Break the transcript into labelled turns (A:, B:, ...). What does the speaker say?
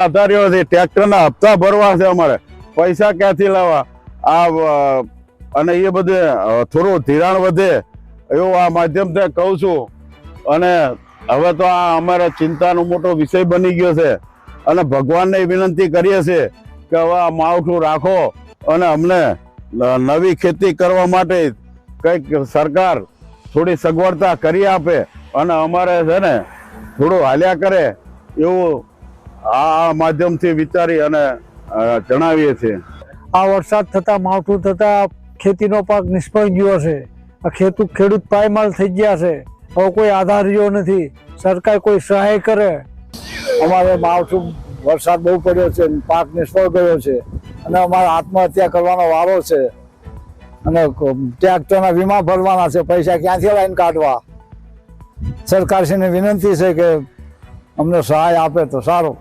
A: આધાર્યો છે, ટ્રેક્ટરના હપ્તા ભરવા છે અમારે. પૈસા ક્યાંથી લાવવા? આ અને એ બધે થોડું ધિરાણ વધે એવું આ માધ્યમથી કહું છું. અને હવે તો આ અમારે ચિંતાનો મોટો વિષય બની ગયો છે. અને ભગવાનને વિનંતી કરીએ છીએ કે હવે આ માવઠું રાખો અને અમને નવી ખેતી કરવા માટે કંઈક સરકાર થોડી સગવડતા કરી આપે અને અમારે છે ને થોડું હાલ્યા કરે એવું આ માધ્યમથી વિચારી અને જણાવીએ છીએ.
B: આ વરસાદ થતા માવઠું થતા ખેતીનો પાક નિષ્ફળ ગયો છે. આ ખેડૂત ખેડૂત પાયમાલ થઈ ગયા છે. હવે કોઈ આધાર રહ્યો નથી. સરકાર કોઈ સહાય કરે? અમારે માવઠું વરસાદ બહુ પડ્યો છે પાક નિષ્ફળ ગયો છે. અને અમારે આત્મહત્યા કરવાનો વારો છે. અને ટ્રેક્ટરના વીમા ભરવાના છે. પૈસા ક્યાંથી લાઈન કાઢવા? સરકારશ્રીને વિનંતી છે કે અમને સહાય આપે તો સારું.